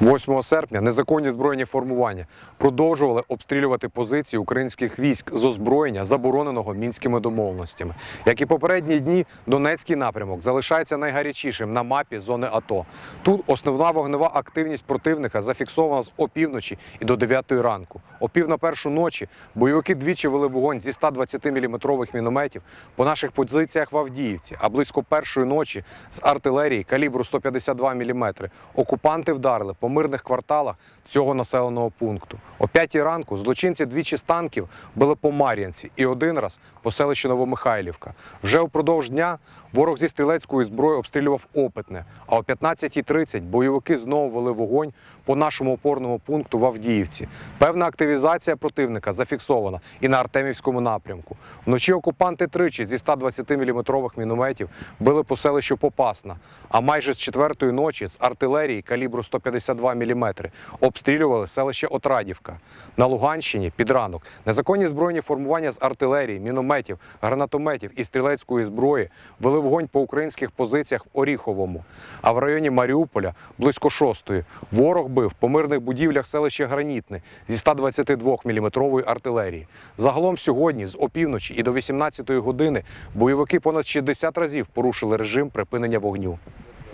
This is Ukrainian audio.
8 серпня незаконні збройні формування продовжували обстрілювати позиції українських військ з озброєння, забороненого мінськими домовленостями. Як і попередні дні, Донецький напрямок залишається найгарячішим на мапі зони АТО. Тут основна вогнева активність противника зафіксована з опівночі і до 9 ранку. О пів на першу ночі бойовики двічі вели вогонь зі 120-мм мінометів по наших позиціях в Авдіївці, а близько першої ночі з артилерії калібру 152 мм окупанти вдарили по мирних кварталах цього населеного пункту. О п'ятій ранку злочинці двічі з танків били по Мар'янці і один раз по селищі Новомихайлівка. Вже упродовж дня ворог зі стрілецької зброї обстрілював опитне. А о 15.30 бойовики знову вели вогонь по нашому опорному пункту в Авдіївці. Певна активізація противника зафіксована і на Артемівському напрямку. Вночі окупанти тричі зі 120-мм мінометів били по селищу Попасна, а майже з четвертої ночі з артилерії калібру 152 мм обстрілювали селище Отрадівка. На Луганщині під ранок незаконні збройні формування з артилерії, мінометів, гранатометів і стрілецької зброї вели вогонь по українських позиціях в Оріховому. А в районі Маріуполя близько шостої ворог бив по мирних будівлях селища Гранітне зі 122 мм артилерії. Загалом сьогодні з опівночі і до 18 години бойовики понад 60 разів порушили режим припинення вогню.